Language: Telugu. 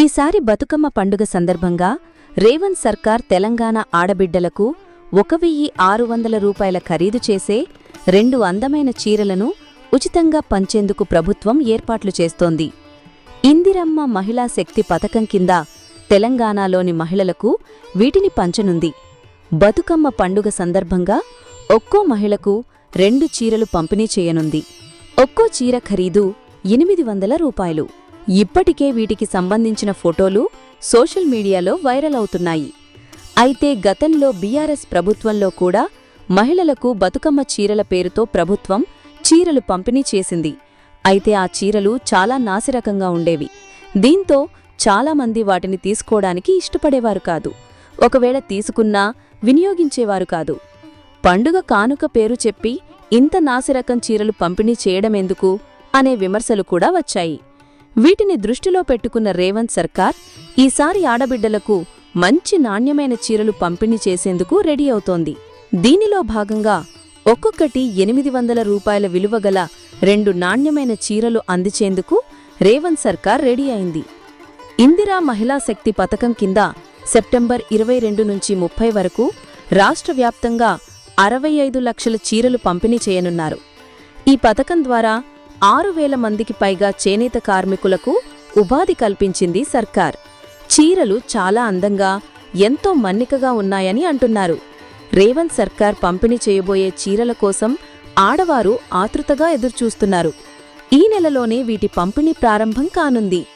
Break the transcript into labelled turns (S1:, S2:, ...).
S1: ఈసారి బతుకమ్మ పండుగ సందర్భంగా రేవంత్ సర్కార్ తెలంగాణ ఆడబిడ్డలకు ఒక వెయ్యి ఆరు వందల రూపాయల ఖరీదు చేసే రెండు అందమైన చీరలను ఉచితంగా పంచేందుకు ప్రభుత్వం ఏర్పాట్లు చేస్తోంది. ఇందిరమ్మ మహిళా శక్తి పథకం కింద తెలంగాణలోని మహిళలకు వీటిని పంచనుంది. బతుకమ్మ పండుగ సందర్భంగా ఒక్కో మహిళకు రెండు చీరలు పంపిణీ చేయనుంది. ఒక్కో చీర ఖరీదు ఎనిమిది వందల రూపాయలు. ఇప్పటికే వీటికి సంబంధించిన ఫోటోలు సోషల్ మీడియాలో వైరల్ అవుతున్నాయి. అయితే గతంలో బీఆర్ఎస్ ప్రభుత్వంలో కూడా మహిళలకు బతుకమ్మ చీరల పేరుతో ప్రభుత్వం చీరలు పంపిణీ చేసింది. అయితే ఆ చీరలు చాలా నాసిరకంగా ఉండేవి. దీంతో చాలామంది వాటిని తీసుకోవడానికి ఇష్టపడేవారు కాదు. ఒకవేళ తీసుకున్నా వినియోగించేవారు కాదు. పండుగ కానుక పేరు చెప్పి ఇంత నాసిరకం చీరలు పంపిణీ చేయడమెందుకు? అనే విమర్శలు కూడా వచ్చాయి. వీటిని దృష్టిలో పెట్టుకున్న రేవంత్ సర్కార్ ఈసారి ఆడబిడ్డలకు మంచి నాణ్యమైన చీరలు పంపిణీ చేసేందుకు రెడీ అవుతోంది. దీనిలో భాగంగా ఒక్కొక్కటి ఎనిమిది వందల రూపాయల విలువగల రెండు నాణ్యమైన చీరలు అందించేందుకు రేవంత్ సర్కార్ రెడీ అయింది. ఇందిరా మహిళా శక్తి పథకం కింద సెప్టెంబర్ ఇరవై రెండు నుంచి ముప్పై వరకు రాష్ట్ర వ్యాప్తంగా అరవై ఐదు లక్షల చీరలు పంపిణీ చేయనున్నారు. ఈ పథకం ద్వారా ఆరు వేల మందికి పైగా చేనేత కార్మికులకు ఉపాధి కల్పించింది సర్కార్. చీరలు చాలా అందంగా ఎంతో మన్నికగా ఉన్నాయని అంటున్నారు. రేవంత్ సర్కార్ పంపిణీ చేయబోయే చీరల కోసం ఆడవారు ఆతృతగా ఎదురుచూస్తున్నారు. ఈ నెలలోనే వీటి పంపిణీ ప్రారంభం కానుంది.